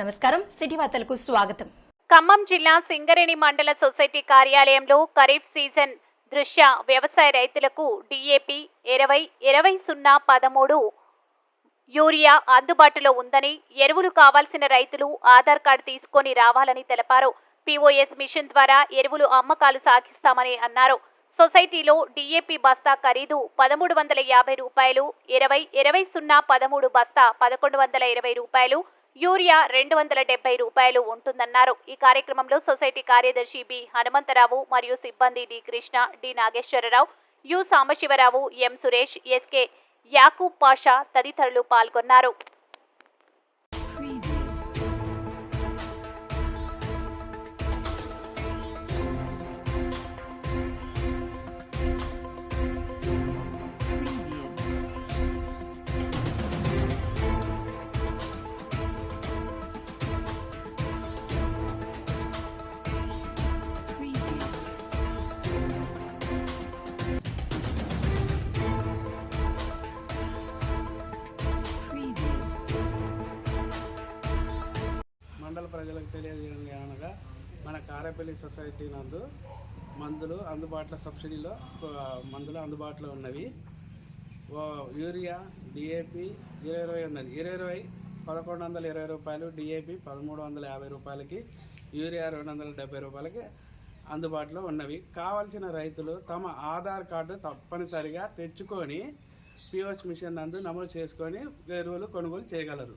నమస్కారం. సిటీ వార్తలకు స్వాగతం. ఖమ్మం జిల్లా సింగరేణి మండల సొసైటీ కార్యాలయంలో ఖరీఫ్ సీజన్ దృష్ట్యా వ్యవసాయ రైతులకు డిఏపి ఇరవై ఇరవై సున్నా పదమూడు యూరియా అందుబాటులో ఉందని ఎరువులు కావాల్సిన రైతులు ఆధార్ కార్డు తీసుకొని రావాలని తెలిపారు. పిఓఎస్ మిషన్ ద్వారా ఎరువులు అమ్మకాలు సాగిస్తామని అన్నారు. సొసైటీలో డిఏపి బస్తా ఖరీదు పదమూడు వందల యాభై రూపాయలు ఇరవై ఇరవై సున్నా పదమూడు బస్తా పదకొండు వందల ఇరవై రూపాయలు యూరియా రెండు వందల డెబ్బై రూపాయలు ఉంటుందన్నారు. ఈ కార్యక్రమంలో సొసైటీ కార్యదర్శి బి హనుమంతరావు మరియు సిబ్బంది D Krishna D Nageswararao U Sambasivarao M Suresh SK Yakub Pasha తదితరులు పాల్గొన్నారు. ప్రజలకు తెలియజేయండి అనగా మన కారేపల్లి సొసైటీ నందు మందులు అందుబాటులో సబ్సిడీలో మందులు అందుబాటులో ఉన్నవి. యూరియా డిఏపి ఇరవై ఇరవై ఉన్నది. ఇరవై ఇరవై పదకొండు వందల ఇరవై రూపాయలు డిఏపి పదమూడు వందల యాభై రూపాయలకి యూరియా రెండు వందల డెబ్బై రూపాయలకి అందుబాటులో ఉన్నవి. కావలసిన రైతులు తమ ఆధార్ కార్డు తప్పనిసరిగా తెచ్చుకొని పిఓస్ మిషన్ నందు నమోదు చేసుకొని ఎరువులు కొనుగోలు చేయగలరు.